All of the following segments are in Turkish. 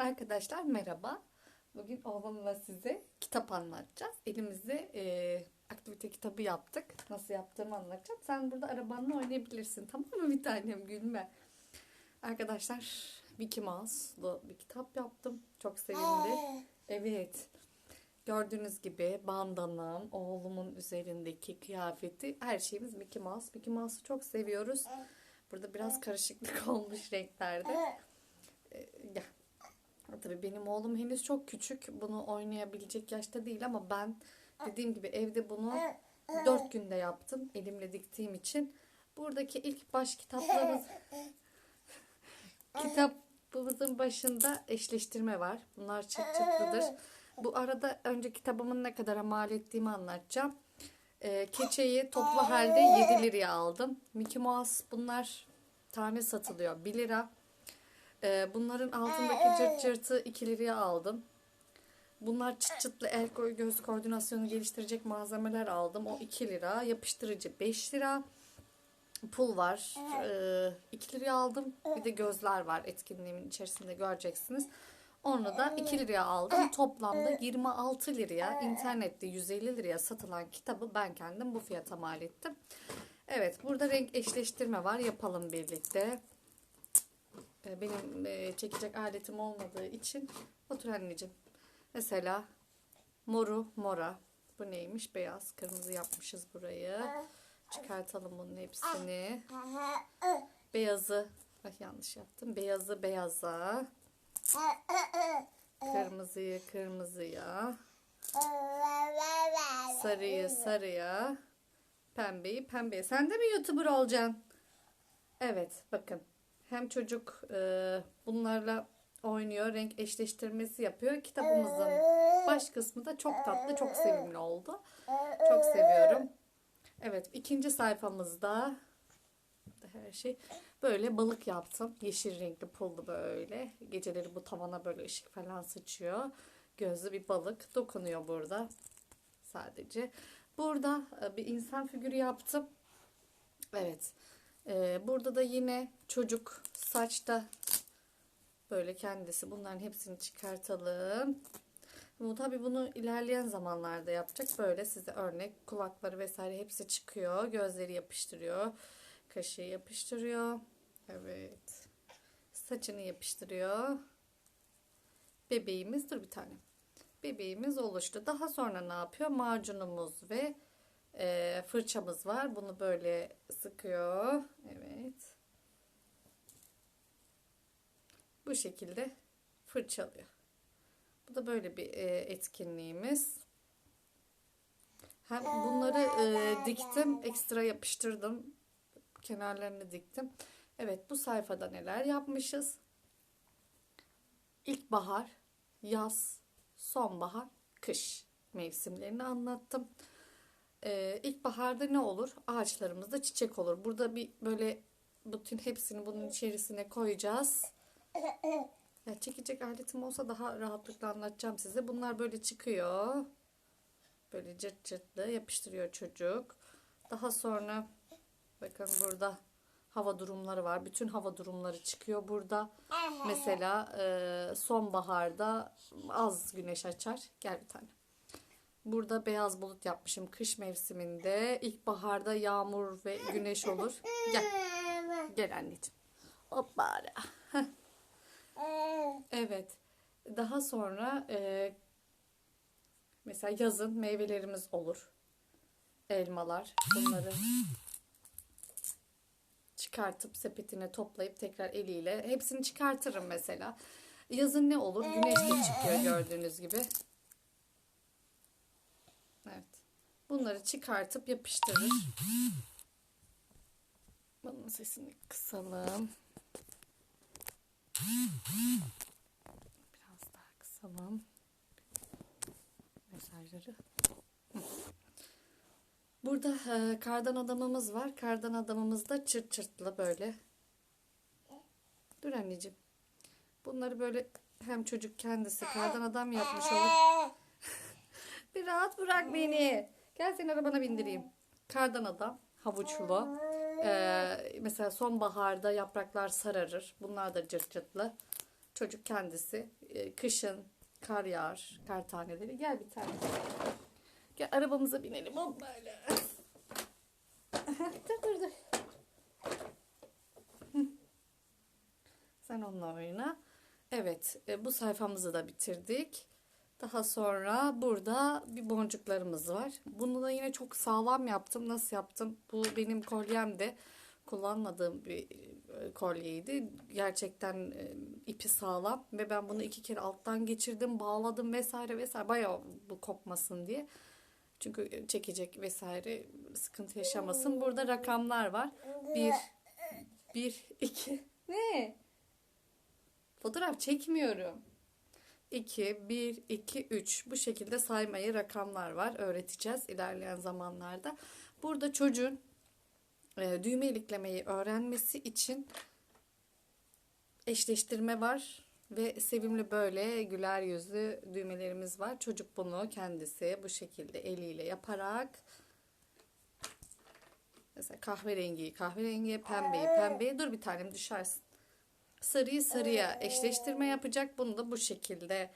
Arkadaşlar merhaba. Bugün oğlumla size kitap anlatacağız. Elimizde e, aktivite kitabı yaptık. Nasıl yaptığımı anlatacağım. Sen burada arabanla oynayabilirsin. Tamam mı bir tanem gülme. Arkadaşlar Mickey Mouse'lu bir kitap yaptım. Çok sevindi. Evet. Gördüğünüz gibi bandanam, oğlumun üzerindeki kıyafeti, her şeyimiz Mickey Mouse. Mickey Mouse'u çok seviyoruz. Burada biraz karışıklık olmuş renklerde. Ee, gel. Tabii benim oğlum henüz çok küçük. Bunu oynayabilecek yaşta değil ama ben dediğim gibi evde bunu dört günde yaptım. Elimle diktiğim için. Buradaki ilk baş kitaplarımız kitabımızın başında eşleştirme var. Bunlar çıt çıtlıdır. Bu arada önce kitabımın ne kadar mal ettiğimi anlatacağım. Ee, keçeyi toplu halde 7 liraya aldım. Mickey Mouse bunlar tane satılıyor 1 lira. Ee, bunların altındaki cırt cırtı 2 liraya aldım. Bunlar çıt çıtlı el göz koordinasyonu geliştirecek malzemeler aldım. O 2 lira. Yapıştırıcı 5 lira. Pul var. Ee, 2 liraya aldım. Bir de gözler var etkinliğimin içerisinde göreceksiniz. Onu da 2 liraya aldım. Toplamda 26 liraya internette 150 liraya satılan kitabı ben kendim bu fiyata mal ettim. Evet burada renk eşleştirme var. Yapalım birlikte. Ee, Benim e, çekecek aletim olmadığı için otur anneciğim. Mesela moru mora. Bu neymiş? Beyaz. Kırmızı yapmışız burayı. Çıkartalım bunun hepsini. Beyazı. Ay yanlış yaptım. Beyazı beyaza. Kırmızıyı kırmızıya. Sarıyı sarıya. Pembeyi pembeye. Sen de mi YouTuber olacaksın? Evet bakın. Hem çocuk e, bunlarla oynuyor. Renk eşleştirmesi yapıyor. Kitabımızın baş kısmı da çok tatlı, çok sevimli oldu. Çok seviyorum. Evet ikinci sayfamızda her şey böyle balık yaptım. Yeşil renkli pullu böyle. Geceleri bu tavana böyle ışık falan sıçıyor. Gözlü bir balık dokunuyor burada. Sadece. Burada e, bir insan figürü yaptım. Evet. Ee, burada da yine çocuk saçta böyle kendisi. Bunların hepsini çıkartalım. Bu tabii bunu ilerleyen zamanlarda yapacak. Böyle size örnek kulakları vesaire hepsi çıkıyor. Gözleri yapıştırıyor. Kaşığı yapıştırıyor. Evet. Saçını yapıştırıyor. Bebeğimiz dur bir tane. Bebeğimiz oluştu. Daha sonra ne yapıyor? Macunumuz ve e, fırçamız var. Bunu böyle sıkıyor. Evet. Bu şekilde fırçalıyor. Bu da böyle bir e, etkinliğimiz. Hem bunları e, diktim, ekstra yapıştırdım. Kenarlarını diktim. Evet, bu sayfada neler yapmışız? İlkbahar, yaz, sonbahar, kış mevsimlerini anlattım. Ee, ilkbaharda ne olur? Ağaçlarımızda çiçek olur. Burada bir böyle bütün hepsini bunun içerisine koyacağız. Ya çekecek aletim olsa daha rahatlıkla anlatacağım size. Bunlar böyle çıkıyor. Böyle cırt cırtlı yapıştırıyor çocuk. Daha sonra bakın burada hava durumları var. Bütün hava durumları çıkıyor burada. Mesela e, sonbaharda az güneş açar. Gel bir tane. Burada beyaz bulut yapmışım kış mevsiminde. İlkbaharda yağmur ve güneş olur. Gel. Gel anneciğim. Hoppara. Evet. Daha sonra e, mesela yazın meyvelerimiz olur. Elmalar. Bunları çıkartıp sepetine toplayıp tekrar eliyle hepsini çıkartırım mesela. Yazın ne olur? Güneş de çıkıyor gördüğünüz gibi. Evet. Bunları çıkartıp yapıştırır. Bunun sesini kısalım. Biraz daha kısalım. Mesajları. Burada e, kardan adamımız var. Kardan adamımız da çırt çırtlı böyle. Dur anneciğim. Bunları böyle hem çocuk kendisi kardan adam yapmış olur. Bir rahat bırak beni. Gel seni arabana bindireyim. Kardan adam, havuçlu. Ee, mesela sonbaharda yapraklar sararır. Bunlar da cırt cırtlı. Çocuk kendisi e, kışın kar yağar, kar taneleri. Gel bir tane. Gel arabamıza binelim. Hop böyle. dur dur dur. Sen onunla oyna. Evet, e, bu sayfamızı da bitirdik. Daha sonra burada bir boncuklarımız var. Bunu da yine çok sağlam yaptım. Nasıl yaptım? Bu benim kolyemde kullanmadığım bir e, kolyeydi. Gerçekten e, ipi sağlam ve ben bunu iki kere alttan geçirdim, bağladım vesaire vesaire. Bayağı bu kopmasın diye. Çünkü çekecek vesaire sıkıntı yaşamasın. Burada rakamlar var. Bir, bir, iki. Ne? Fotoğraf çekmiyorum. 2, 1, 2, 3 bu şekilde saymayı rakamlar var. Öğreteceğiz ilerleyen zamanlarda. Burada çocuğun e, düğme iliklemeyi öğrenmesi için eşleştirme var ve sevimli böyle güler yüzlü düğmelerimiz var. Çocuk bunu kendisi bu şekilde eliyle yaparak mesela kahverengiyi kahverengiye, pembeyi pembeye dur bir tanem düşersin. Sarıyı sarıya eşleştirme yapacak. Bunu da bu şekilde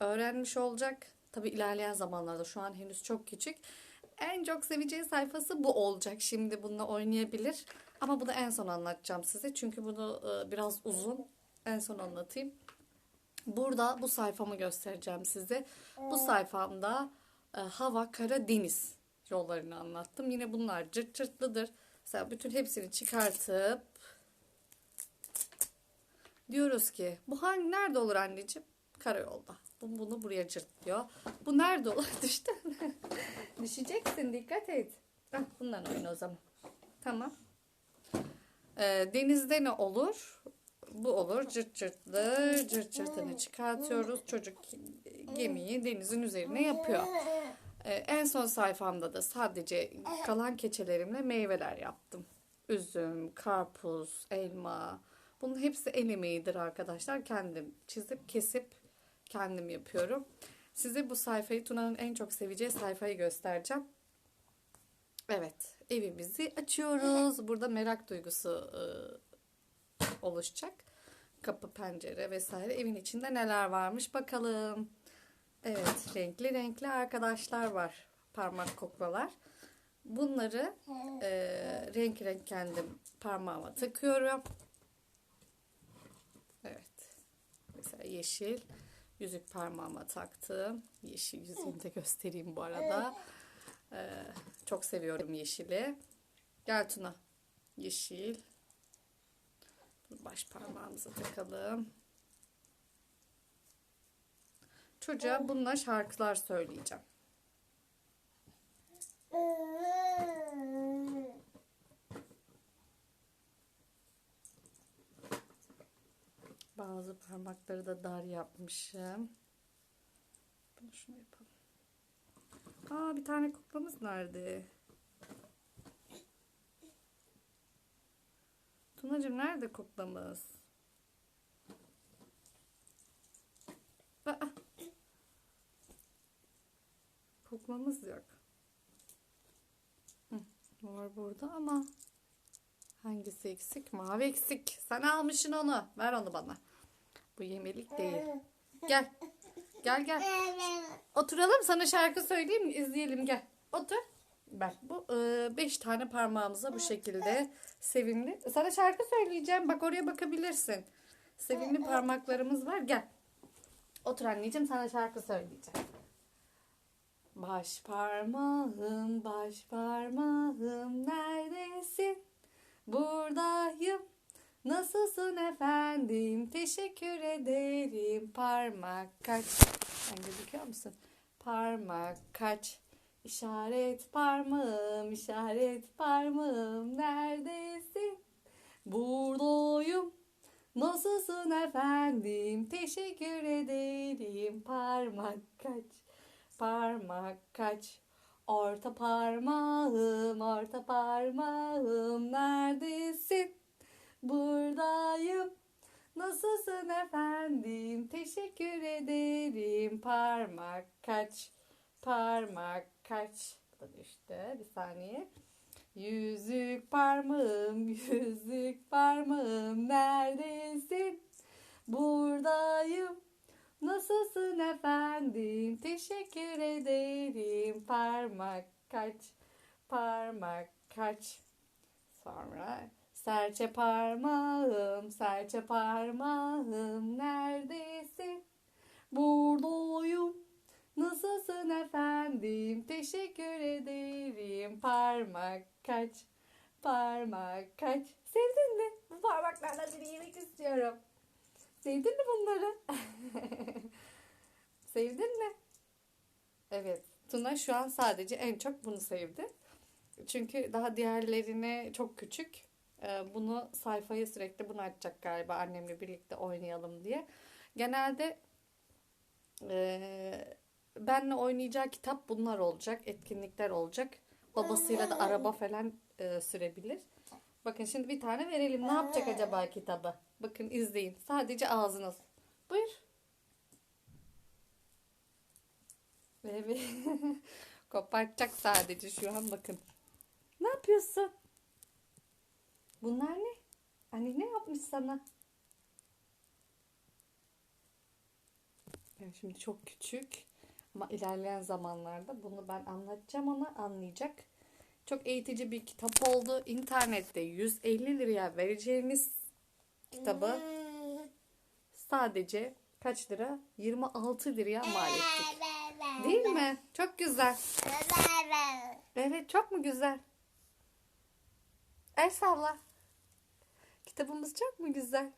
öğrenmiş olacak. Tabi ilerleyen zamanlarda şu an henüz çok küçük. En çok seveceği sayfası bu olacak. Şimdi bununla oynayabilir. Ama bunu en son anlatacağım size. Çünkü bunu e, biraz uzun. En son anlatayım. Burada bu sayfamı göstereceğim size. Bu sayfamda e, hava, kara, deniz yollarını anlattım. Yine bunlar cırt cırtlıdır. Mesela bütün hepsini çıkartıp diyoruz ki bu hangi nerede olur anneciğim? Karayolda. Bu, bunu buraya cırt diyor. Bu nerede olur? Düştü. Düşeceksin dikkat et. Hah, bundan oyna o zaman. Tamam. Ee, denizde ne olur? Bu olur. Cırt cırtlı. Cırt cırtını çıkartıyoruz. Çocuk gemiyi denizin üzerine yapıyor. Ee, en son sayfamda da sadece kalan keçelerimle meyveler yaptım. Üzüm, karpuz, elma. Bunun hepsi el emeğidir arkadaşlar. Kendim çizip kesip kendim yapıyorum. Size bu sayfayı Tuna'nın en çok seveceği sayfayı göstereceğim. Evet, evimizi açıyoruz. Burada merak duygusu e, oluşacak. Kapı, pencere vesaire. Evin içinde neler varmış bakalım. Evet, renkli renkli arkadaşlar var. Parmak koklalar. Bunları e, renk renk kendim parmağıma takıyorum. Evet. Mesela yeşil yüzük parmağıma taktım. Yeşil yüzüğümü de göstereyim bu arada. Ee, çok seviyorum yeşili. Gel Tuna. Yeşil. Baş parmağımıza takalım. Çocuğa bununla şarkılar söyleyeceğim. Bazı parmakları da dar yapmışım. Bunu şunu yapalım. Aa bir tane kuklamız nerede? Tunacığım nerede kuklamız? Aa, kuklamız yok. Hı, var burada ama hangisi eksik? Mavi eksik. Sen almışsın onu. Ver onu bana. Bu yemelik değil. Gel. Gel gel. Oturalım sana şarkı söyleyeyim izleyelim gel. Otur. Bak bu e, beş tane parmağımıza bu şekilde sevimli. Sana şarkı söyleyeceğim. Bak oraya bakabilirsin. Sevimli parmaklarımız var. Gel. Otur anneciğim sana şarkı söyleyeceğim. Baş parmağım, baş parmağım neredesin? Buradayım. Nasılsın efendim? Teşekkür ederim. Parmak kaç. Sen gözüküyor musun? Parmak kaç. İşaret parmağım, işaret parmağım neredesin? Buradayım. Nasılsın efendim? Teşekkür ederim. Parmak kaç. Parmak kaç. Orta parmağım, orta parmağım neredesin? Buradayım. Nasılsın efendim? Teşekkür ederim. Parmak kaç. Parmak kaç. Bu da düştü. Bir saniye. Yüzük parmağım, yüzük parmağım neredesin? Buradayım. Nasılsın efendim? Teşekkür ederim. Parmak kaç, parmak kaç. Sonra serçe parmağım, serçe parmağım neredesin? Buradayım. Nasılsın efendim? Teşekkür ederim. Parmak kaç, parmak kaç. Sevdin mi? Bu parmaklarla seni yemek istiyorum. Sevdin mi bunları? Sevdin mi? Evet. Tuna şu an sadece en çok bunu sevdi. Çünkü daha diğerlerine çok küçük. Ee, Bunu sayfayı sürekli bunu açacak galiba annemle birlikte oynayalım diye. Genelde eee benle oynayacağı kitap bunlar olacak. Etkinlikler olacak. Babasıyla da araba falan e, sürebilir. Bakın şimdi bir tane verelim. Ne yapacak acaba kitabı? Bakın izleyin. Sadece ağzınız. Buyur. Evet. Kopartacak sadece şu an bakın. Ne yapıyorsun? Bunlar ne? Anne ne yapmış sana? Evet, şimdi çok küçük ama ilerleyen zamanlarda bunu ben anlatacağım ona anlayacak. Çok eğitici bir kitap oldu. İnternette 150 liraya vereceğimiz kitabı sadece kaç lira? 26 liraya mal ettik. Değil mi? Çok güzel. Evet çok mu güzel? El salla. Kitabımız çok mu güzel?